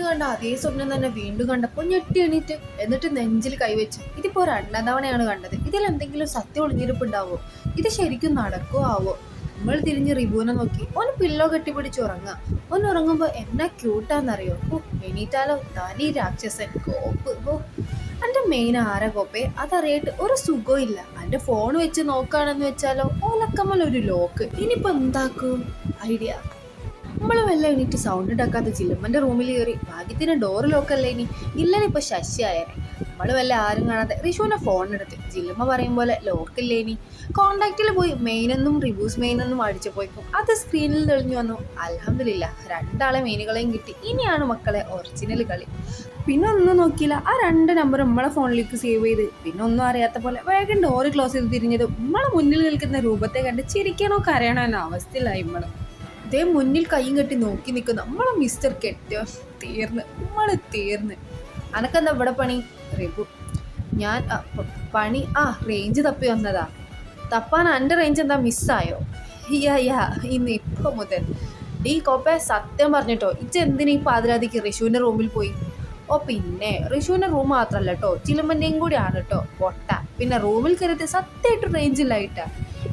ഇന്ന് കണ്ട അതേ സ്വപ്നം തന്നെ വീണ്ടും കണ്ടപ്പോൾ ഞെട്ടി എണീറ്റ് എന്നിട്ട് നെഞ്ചിൽ കൈവച്ചു ഇതിപ്പോ രണ്ടാം തവണയാണ് കണ്ടത്. ഇതിൽ എന്തെങ്കിലും സത്യം ഒളിഞ്ഞിരിപ്പുണ്ടാവോ? ഇത് ശരിക്കും നടക്കോ ആവോ? നമ്മൾ തിരിഞ്ഞ് റിബൂനെ നോക്കി ഒന്ന് പില്ലോ കെട്ടിപ്പിടിച്ച് ഉറങ്ങാം ഒന്ന് ഉറങ്ങുമ്പോ എന്നാ ക്യൂട്ടാന്നറിയോ? ഓ എണീറ്റാലോ? തനി രാക്ഷസൻ. കോപ്പ്. ഓ എന്റെ മെയിൻ ആരാ കോപ്പേ? അതറിയിട്ട് ഒരു സുഖവും ഇല്ല. എന്റെ ഫോൺ വെച്ച് നോക്കുകയാണെന്ന് വെച്ചാലോ? ഓലക്കമ്മൽ ഒരു ലോക്ക് ഇനിയിപ്പോ എന്താക്കും? ഐഡിയ നമ്മൾ വല്ല എണീറ്റ് സൗണ്ട് ഉണ്ടാക്കാത്ത ചില്ലുമ്മന്റെ റൂമിൽ കയറി ഭാഗ്യത്തിന് ഡോറ് ലോക്കല്ലേ ഇനി? ഇല്ലല്ലോ ഇപ്പൊ ശശി ആയേനെ. നമ്മൾ വല്ല ആരും കാണാതെ റിഷുവിനെ ഫോൺ എടുത്ത്. ജില്ലുമ്മ പറയും പോലെ ലോക്കില്ലേ ഇനി? കോണ്ടാക്റ്റിൽ പോയി മെയിനെന്നും റിവ്യൂസ് മെയിനെന്നും അടിച്ചു പോയിക്കും. അത് സ്ക്രീനിൽ തെളിഞ്ഞു വന്നു. അലഹമില്ല രണ്ടാളെ മെയിനുകളെയും കിട്ടി. ഇനിയാണ് മക്കളെ ഒറിജിനൽ കളി. പിന്നെ ഒന്നും നോക്കിയില്ല. ആ രണ്ട് നമ്പർ നമ്മളെ ഫോണിലേക്ക് സേവ് ചെയ്ത്. പിന്നെ ഒന്നും അറിയാത്ത പോലെ വേഗം ഡോറ് ക്ലോസ് ചെയ്ത് തിരിഞ്ഞത് നമ്മളെ മുന്നിൽ നിൽക്കുന്ന രൂപത്തെ കണ്ട് ചിരിക്കണോ കരയണോ എന്ന അവസ്ഥയിലായി നമ്മൾ. ഇതേ മുന്നിൽ കൈയും കെട്ടി നോക്കി നിൽക്കും. നമ്മളെ മിസ്റ്റർ കെട്ട് തീർന്ന്. നമ്മൾ തീർന്ന്. അനക്കെന്താ ഇവിടെ പണി? റിബു ഞാൻ പണി ആ റേഞ്ച് തപ്പി വന്നതാ. തപ്പാൻ എന്റെ റേഞ്ച് എന്താ മിസ്സായോ യാ യാ ഇന്ന് ഇപ്പം മുതൽ. ഡീ കോപ്പ സത്യം പറഞ്ഞിട്ടോ ഇച്ച എന്തിനാ പാതിരാതിക്ക് റിഷുവിന്റെ റൂമിൽ പോയി? ഓ പിന്നെ റിഷുവിന്റെ റൂം മാത്രമല്ല കേട്ടോ ചിലമ്പന്റെയും കൂടിയാണ് കേട്ടോ പൊട്ട. പിന്നെ റൂമിൽ കയറിയത് സത്യമായിട്ട് റേഞ്ച് ഇല്ലായിട്ടാ.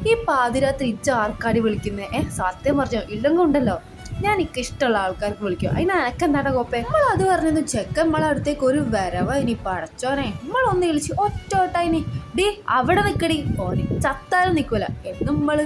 ഈ പാതിരാത്രി ഇച്ച ആർക്കാടി വിളിക്കുന്നത് ഏഹ് സത്യം പറഞ്ഞോ ഇല്ലെങ്കിൽ ഉണ്ടല്ലോ ഞാൻ എനിക്ക് ഇഷ്ടമുള്ള ആൾക്കാർക്ക് വിളിക്കും. അതിന് എനക്കെന്താടാ കോപ്പേ? നമ്മൾ അത് പറഞ്ഞു ചെക്കൻ നമ്മളെ അടുത്തേക്ക് ഒരു വരവ് ഇനി പടച്ചോനെ? നമ്മളൊന്ന് വിളിച്ച് ഒറ്റ ഒട്ടായിനി ഡേ അവിടെ നിൽക്കടി ഓനെ ചത്താലും നിൽക്കൂല എന്നും നമ്മൾ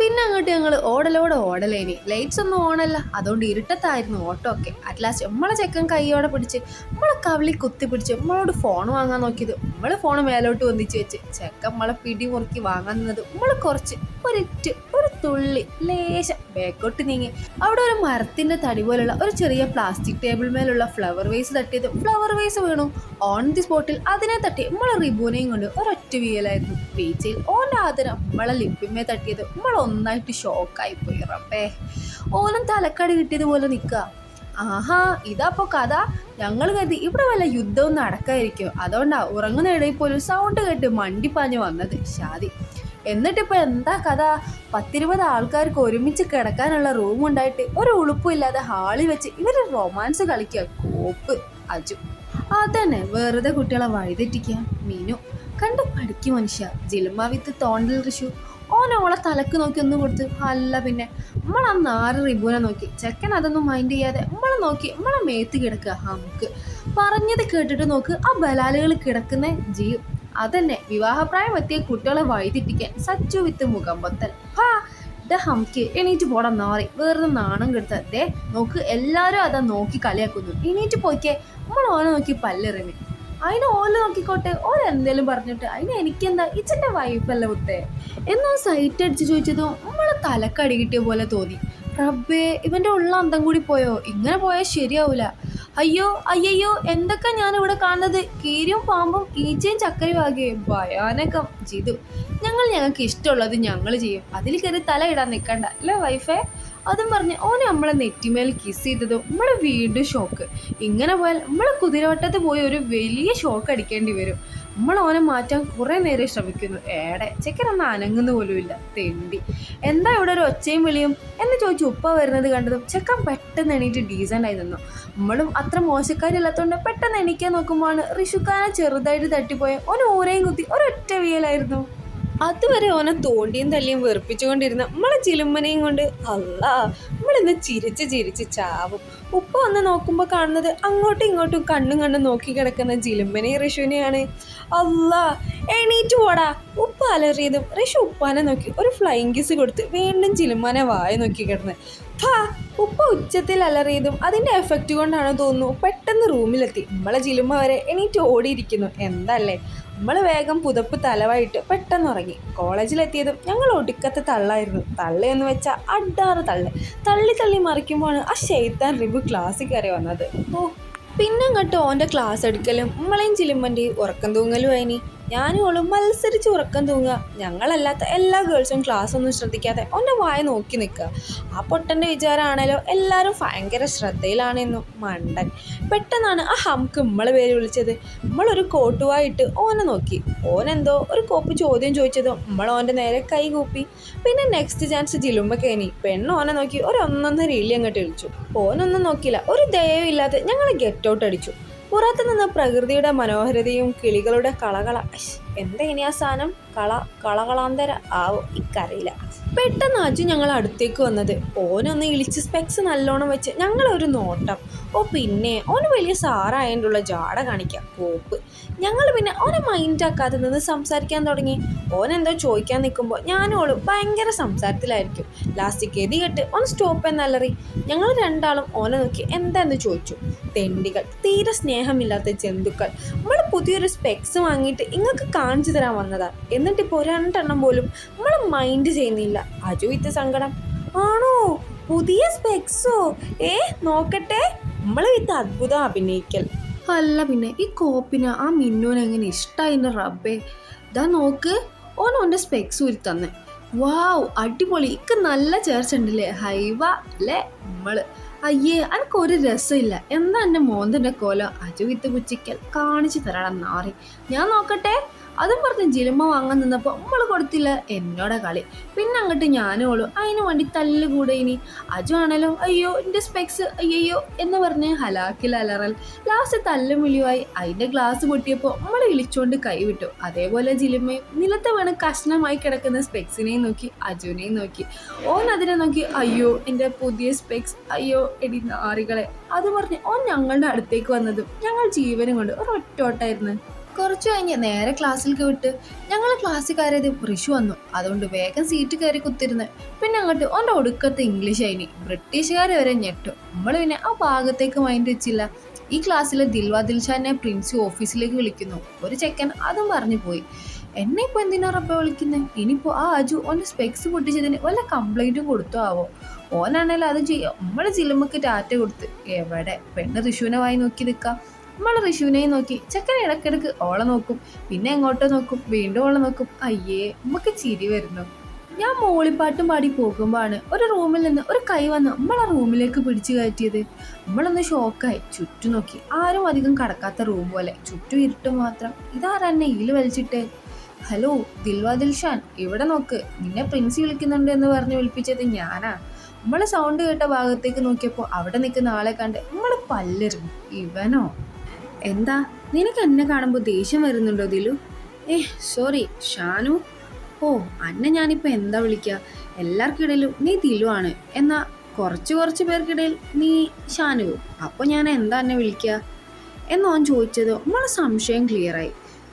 പിന്നെ അങ്ങോട്ട് ഞങ്ങൾ ഓടലോടെ ഓടലേനി. ലൈറ്റ്സ് ഒന്നും ഓണല്ല. അതുകൊണ്ട് ഇരുട്ടത്തായിരുന്നു ഓട്ടോ ഒക്കെ. അറ്റ്ലാസ്റ്റ് നമ്മളെ ചെക്കൻ കൈയോടെ പിടിച്ച് നമ്മളെ കവിളി കുത്തി പിടിച്ച് നമ്മളോട് ഫോൺ വാങ്ങാൻ നോക്കിയത്. നമ്മൾ ഫോൺ മേലോട്ട് വന്നിച്ച് വെച്ച്. ചെക്കൻ നമ്മളെ പിടി മുറുക്കി വാങ്ങാൻ നിന്നത്. നമ്മൾ കുറച്ച് ഒരിറ്റ് ഒരു തുള്ളി ലേശം ബാക്കോട്ട് നീങ്ങി. അവിടെ ഒരു മരത്തിന്റെ തടി പോലുള്ള ഒരു ചെറിയ പ്ലാസ്റ്റിക് ടേബിൾ മേലുള്ള ഫ്ലവർ വേസ് തട്ടിയത്. ഫ്ലവർ വേസ് വീണു. ഓൺ ദി സ്പോട്ടിൽ അതിനെ തട്ടി നമ്മളെ റിബൂനെയും കൊണ്ട് ഒരൊറ്റ വീലായിരുന്നു ബീച്ചിൽ ഓന്റെ ആദരം നമ്മളെ ലിപ്പിമേ തട്ടിയത് നമ്മളൊന്നായിട്ട് ഷോക്കായി പോയി. റബ്ബേ. ഓനും തലക്കടി കിട്ടിയതുപോലെ നിൽക്കുക ആഹാ ഇതാപ്പോ കഥ. ഞങ്ങൾ കരുതി ഇവിടെ വല്ല യുദ്ധവും നടക്കായിരിക്കും. അതുകൊണ്ടാ ഉറങ്ങുന്ന ഇടയിൽ പോലും സൗണ്ട് കേട്ട് മണ്ടി മണ്ടിപ്പാഞ്ഞ് വന്നത് ഷാദി. എന്നിട്ടിപ്പോൾ എന്താ കഥ? പത്തിരുപത് ആൾക്കാർക്ക് ഒരുമിച്ച് കിടക്കാനുള്ള റൂം ഉണ്ടായിട്ട് ഒരു ഉളുപ്പില്ലാതെ ഹാളിൽ വെച്ച് ഇവർ റൊമാൻസ് കളിക്കുക. കോപ്പ്. അജു. അതന്നെ വെറുതെ കുട്ടികളെ വഴിതെറ്റിക്കുക. മീനു. കണ്ട്? പഠിക്കും മനുഷ്യ. ജിൽമ വിത്ത് തോണ്ടൽ ഋഷു ഓനോളെ തലക്ക് നോക്കി ഒന്നും കൊടുത്ത് അല്ല പിന്നെ നമ്മളാ നാറ് റിബുനെ നോക്കി. ചെക്കൻ അതൊന്നും മൈൻഡ് ചെയ്യാതെ നമ്മളെ നോക്കി നമ്മളെ മേത്ത് കിടക്കുക. നമുക്ക് പറഞ്ഞത് കേട്ടിട്ട് നോക്ക് ആ ബലാലുകൾ കിടക്കുന്ന ജീവ്. അതന്നെ വിവാഹപ്രായം എത്തിയ കുട്ടികളെ വഴിതെറ്റിക്കാൻ സച്ചു വിത്ത് മുഖം പൊത്തൽ. ഹാ ഹംക്ക്. എണീറ്റ് പോടാ നാറി. വേറെ നാണം കെടുത്ത. ദേ നോക്ക് എല്ലാവരും അതാ നോക്കി കളിയാക്കുന്നു. എണീറ്റ് പോയിക്കേ. നമ്മൾ ഓനെ നോക്കി പല്ലെറിഞ്ഞ്. അതിന് ഓൽ നോക്കിക്കോട്ടെ ഓൻ എന്തേലും പറഞ്ഞിട്ട് അതിന് എനിക്കെന്താ ഇച്ചന്റെ വൈഫല്ല മുത്തേ എന്നാ സൈറ്റ് അടിച്ച് ചോദിച്ചതും നമ്മളെ തലക്കടി കിട്ടിയ പോലെ തോന്നി. റബ്ബേ ഇവന്റെ ഉള്ള അന്തം കൂടി പോയോ? ഇങ്ങനെ പോയാൽ ശരിയാവൂല. അയ്യോ അയ്യയ്യോ എന്തൊക്കെ ഇവിടെ കാണുന്നത്? കീരിയും പാമ്പും ഈച്ചയും ചക്കരയും ആകെ ഭയാനകം ചെയ്തു ഞങ്ങൾ ഞങ്ങൾക്ക് ഇഷ്ടമുള്ളത് ഞങ്ങൾ ചെയ്യും. അതിൽ കയറി തല ഇടാൻ നിൽക്കണ്ട അല്ലേ വൈഫേ? അതും പറഞ്ഞ് ഓനെ നമ്മളെ നെറ്റിമേൽ കിസ് ചെയ്തതും നമ്മളെ വീണ്ടും ഷോക്ക് ഇങ്ങനെ പോയാൽ നമ്മളെ കുതിരവട്ടത്ത് പോയി ഒരു വലിയ ഷോക്ക് അടിക്കേണ്ടി വരും. നമ്മൾ ഓനെ മാറ്റാൻ കുറേ നേരം ശ്രമിക്കുന്നു. ഏടെ ചെക്കനൊന്നും അനങ്ങുന്ന പോലുമില്ല തെണ്ടി. എന്താ ഇവിടെ ഒരു ഒച്ചയും വിളിയും? എന്ന് ചോദിച്ചു ഉപ്പ വരുന്നത് കണ്ടതും ചെക്കൻ പെട്ടെന്ന് എണീറ്റ് ഡീസന്റ് ആയി നിന്നു. നമ്മളും അത്ര മോശക്കാരില്ലാത്തതുകൊണ്ട് പെട്ടെന്ന് എണീക്കാൻ നോക്കുമ്പോഴാണ് ഋഷുക്കാനെ ചെറുതായിട്ട് തട്ടിപ്പോയ ഓന് ഊരയും കുത്തി ഒരൊറ്റ വിയലായിരുന്നു. അതുവരെ ഓനെ തോണ്ടിയും തല്ലിയും വെറുപ്പിച്ചുകൊണ്ടിരുന്ന നമ്മളെ ചിലുമ്പനെയും കൊണ്ട് അല്ലാ നമ്മളിന്ന് ചിരിച്ച് ചിരിച്ച് ചാവും. ഉപ്പ വന്ന് നോക്കുമ്പോൾ കാണുന്നത് അങ്ങോട്ടും ഇങ്ങോട്ടും കണ്ണും കണ്ണും നോക്കി കിടക്കുന്ന ജിലുമ്പനെ ഋഷുവിനെയാണ് അല്ല എണീറ്റ് പോടാ. ഉപ്പ അലറിയതും ഋഷു ഉപ്പാനെ നോക്കി ഒരു ഫ്ലൈങ് കിസ് കൊടുത്ത് വീണ്ടും ചിലുമ്മാനെ വായ നോക്കി കിടന്ന്. ഫാ ഉപ്പ ഉച്ചത്തിൽ അലറിയതും അതിന്റെ എഫക്റ്റ് കൊണ്ടാണ് തോന്നുന്നു പെട്ടെന്ന് റൂമിലെത്തി നമ്മളെ ചിലുമ്മ വരെ എണീറ്റ് ഓടിയിരിക്കുന്നു. എന്തല്ലേ? നമ്മൾ വേഗം പുതപ്പ് തലവായിട്ട് പെട്ടെന്ന് ഉറങ്ങി. കോളേജിലെത്തിയതും ഞങ്ങൾ ഒടുക്കത്തെ തള്ളായിരുന്നു. തള്ളയെന്ന് വെച്ചാൽ അഡാറ് തള്ള്. തള്ളി തള്ളി മറിക്കുമ്പോഴാണ് ആ ഷെയ്ത്താൻ റിബു ക്ലാസ്സിൽ കയറി വന്നത്. ഓ പിന്നെ അങ്ങോട്ട് ഓന്റെ ക്ലാസ് എടുക്കലും നമ്മളെയും ചിലുമ്പന്റെയും ഉറക്കം തൂങ്ങലും അതിനി ഞാനും ഓളും മത്സരിച്ച് ഉറക്കം തൂങ്ങുക. ഞങ്ങളല്ലാത്ത എല്ലാ ഗേൾസും ക്ലാസ് ഒന്നും ശ്രദ്ധിക്കാതെ ഒന്നെ വായ നോക്കി നിൽക്കുക. ആ പൊട്ടന്റെ വിചാരമാണല്ലോ എല്ലാവരും ഭയങ്കര ശ്രദ്ധയിലാണെന്നും മണ്ടൻ. പെട്ടെന്നാണ് ആ ഹംക്ക് നമ്മളെ പേര് വിളിച്ചത്. നമ്മളൊരു കോട്ടുവായിട്ട് ഓനെ നോക്കി. ഓനെന്തോ ഒരു കോപ്പ് ചോദ്യം ചോദിച്ചതും നമ്മൾ ഓന്റെ നേരെ കൈ കൂപ്പി. പിന്നെ നെക്സ്റ്റ് ചാൻസ് ജിലുമ്പക്കേനി പെണ്ണ് ഓനെ നോക്കി ഒരു ഒന്നൊന്നര ഇല്ലി അങ്ങോട്ട് വിളിച്ചു. ഓനൊന്നും നോക്കിയില്ല. ഒരു ദയവില്ലാതെ ഞങ്ങൾ ഗെറ്റ് ഔട്ട് അടിച്ചു. പുറത്തു നിന്ന് പ്രകൃതിയുടെ മനോഹരതയും കിളികളുടെ കളകള എന്താ ഇനി ആ സാധനം? കള കളകളാന്തര ആവോ ഇക്കറിയില്ല. പെട്ടെന്ന് അജു ഞങ്ങൾ അടുത്തേക്ക് വന്നത്. ഓനൊന്ന് ഇളിച്ച് സ്പെക്സ് നല്ലോണം വെച്ച് ഞങ്ങളൊരു നോട്ടം. ഓ പിന്നെ ഓന് വലിയ സാറായതിന്റെ ജാട കാണിക്കാം പോപ്പ്. ഞങ്ങൾ പിന്നെ ഓനെ മൈൻഡ് ആക്കാതെ നിന്ന് സംസാരിക്കാൻ തുടങ്ങി. ഓനെന്തോ ചോദിക്കാൻ നിൽക്കുമ്പോൾ ഞാനോളും ഭയങ്കര സംസാരത്തിലായിരിക്കും. ലാസ്റ്റ് ഗതി കെട്ട് ഓൻ സ്റ്റോപ്പ് എന്നല്ലറി. ഞങ്ങൾ രണ്ടാളും ഓനെ നോക്കി എന്താന്ന് ചോദിച്ചു. തെണ്ടികൾ തീരെ സ്നേഹമില്ലാത്ത ജന്തുക്കൾ. നമ്മൾ പുതിയൊരു സ്പെക്സ് വാങ്ങിയിട്ട് ഇങ്ങക്ക് കാണിച്ചു തരാൻ വന്നതാ. എന്നിട്ടിപ്പോൾ രണ്ടെണ്ണം പോലും നമ്മൾ മൈൻഡ് ചെയ്യുന്നില്ല. അജു ഇത്ത സങ്കടം. ആണോ? പുതിയ സ്പെക്സോ ഏ നോക്കട്ടെ. നമ്മൾ വിത്ത് അത്ഭുതം അഭിനയിക്കൽ. അല്ല പിന്നെ ഈ കോപ്പിന് ആ മിന്നുവിനെ എങ്ങനെ ഇഷ്ടമായി റബ്ബേ. ഇതാ നോക്ക് ഓൻ ഓന്റെ സ്പെക്സ് ഊരി തന്നെ. വാവ് അടിപൊളി. ഇക്ക് നല്ല ചേർച്ച ഉണ്ടല്ലേ? ഹൈവ അല്ലേ നമ്മൾ. അയ്യേ അനക്ക് ഒരു രസമില്ല. എന്താ എന്റെ മോന്തിന്റെ കോലം? അജു വിത്ത് കുച്ചിക്കൽ കാണിച്ചു തരണം നാറി. ഞാൻ നോക്കട്ടെ? അതും പറഞ്ഞ് ജിലുമ വാങ്ങാൻ നിന്നപ്പോൾ നമ്മൾ കൊടുത്തില്ല എന്നോടെ കളി. പിന്നെ അങ്ങോട്ട് ഞാനും ഓളു അതിന് വേണ്ടി തല്ലുകൂടെ ഇനി. അജു ആണല്ലോ അയ്യോ എന്റെ സ്പെക്സ് അയ്യോ എന്ന് പറഞ്ഞ് ഹലാക്കിൽ അലറൽ. ലാസ്റ്റ് തല്ലും വിളിയുമായി. അതിന്റെ ഗ്ലാസ് പൊട്ടിയപ്പോൾ നമ്മൾ ഇളിച്ചുകൊണ്ട് കൈവിട്ടു അതേപോലെ ജിലിമയും നിലത്ത് വീണ് കഷ്ണമായി കിടക്കുന്ന സ്പെക്സിനെയും നോക്കി അജുനെയും നോക്കി. ഓൻ അതിനെ നോക്കി അയ്യോ എന്റെ പുതിയ സ്പെക്സ്. അയ്യോ എടി നാറികളെ. അത് പറഞ്ഞ് ഓൻ ഞങ്ങളുടെ അടുത്തേക്ക് വന്നതും ഞങ്ങൾ ജീവനും കൊണ്ട് ഒരു ഒറ്റോട്ടായിരുന്നു കുറച്ചു കഴിഞ്ഞ് നേരെ ക്ലാസ്സിൽ വിട്ട് ഞങ്ങൾ ക്ലാസ്സുകാരത് ഋഷു വന്നു. അതുകൊണ്ട് വേഗം സീറ്റ് കയറി കുത്തിരുന്ന്. പിന്നെ അങ്ങോട്ട് ഓന്റെ ഒടുക്കത്തെ ഇംഗ്ലീഷ് ആയിനി ബ്രിട്ടീഷുകാർ വരെ ഞെട്ടു. നമ്മൾ പിന്നെ ആ ഭാഗത്തേക്ക് മൈൻഡ് വെച്ചില്ല. ഈ ക്ലാസ്സിലെ ദിൽവാ ദിൽഷാനെ പ്രിൻസി ഓഫീസിലേക്ക് വിളിക്കുന്നു. ഒരു ചെക്കൻ അതും പറഞ്ഞു പോയി. എന്നെ ഇപ്പോൾ എന്തിനാ റബ്ബ വിളിക്കുന്നത് ഇനിയിപ്പോൾ ആ അജു ഓന്റെ സ്പെക്സ് പൊട്ടിച്ചതിന് വല്ല കംപ്ലൈന്റും കൊടുത്തോ ആവോ? ഓനാണേലും അത് ചെയ്യുക നമ്മളെ ചിലമ്പക്ക് ടാറ്റ കൊടുത്ത് എവിടെ? പെണ്ണ് ഋഷുവിനെ വായി നോക്കി. നിൽക്കാം നമ്മൾ ഋഷുവിനെയും നോക്കി. ചെക്കൻ ഇടക്കിടക്ക് ഓളെ നോക്കും. പിന്നെ എങ്ങോട്ടോ നോക്കും. വീണ്ടും ഓളെ നോക്കും. അയ്യേ നമുക്ക് ചിരി വരുന്നു. ഞാൻ മൂളിപ്പാട്ടും പാടി പോകുമ്പോഴാണ് ഒരു റൂമിൽ നിന്ന് ഒരു കൈ വന്ന് നമ്മളെ റൂമിലേക്ക് പിടിച്ചു കയറ്റിയത്. നമ്മളൊന്ന് ഷോക്കായി. ചുറ്റും നോക്കി. ആരും അധികം കടക്കാത്ത റൂം പോലെ. ചുറ്റും ഇരുട്ട് മാത്രം. ഇതാരെന്നെ ഇതിൽ വലിച്ചിട്ട്? ഹലോ ദിൽവാ ദിൽഷാൻ ഇവിടെ നോക്ക്. നിന്നെ പ്രിൻസി വിളിക്കുന്നുണ്ട് എന്ന് പറഞ്ഞ് വിളിപ്പിച്ചത് ഞാനാ. നമ്മൾ സൗണ്ട് കേട്ട ഭാഗത്തേക്ക് നോക്കിയപ്പോൾ അവിടെ നിൽക്കുന്ന ആളെ കണ്ട് നമ്മൾ പല്ലരും ഇവനോ? എന്താ? നിനക്ക് എന്നെ കാണുമ്പോൾ ദേഷ്യം വരുന്നുണ്ടോ ദിലു? ഏ സോറി ഷാനു? ഓ അന്നെ ഞാനിപ്പോൾ എന്താ വിളിക്കുക എല്ലാവർക്കിടയിലും നീ തില്ലുവാണ് ആണ് എന്നാൽ കുറച്ച് കുറച്ച് പേർക്കിടയിൽ നീ ഷാനു അപ്പോൾ ഞാൻ എന്താ എന്നെ വിളിക്കുക എന്നോൻ ചോദിച്ചത് നമ്മളെ സംശയം ക്ലിയറായി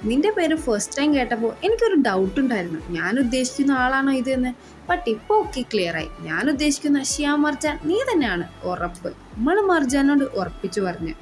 നിന്റെ പേര് ഫസ്റ്റ് ടൈം കേട്ടപ്പോൾ എനിക്കൊരു ഡൗട്ട് ഉണ്ടായിരുന്നു. ഞാൻ ഉദ്ദേശിക്കുന്ന ആളാണോ ഇത് എന്ന് ബട്ട് ഇപ്പോൾ ഒക്കെ ക്ലിയറായി ഞാൻ ഉദ്ദേശിക്കുന്ന ഷിയാ മർജാൻ നീ തന്നെയാണ് ഉറപ്പ്. നമ്മൾ മർജാനോട് ഉറപ്പിച്ചു പറഞ്ഞു.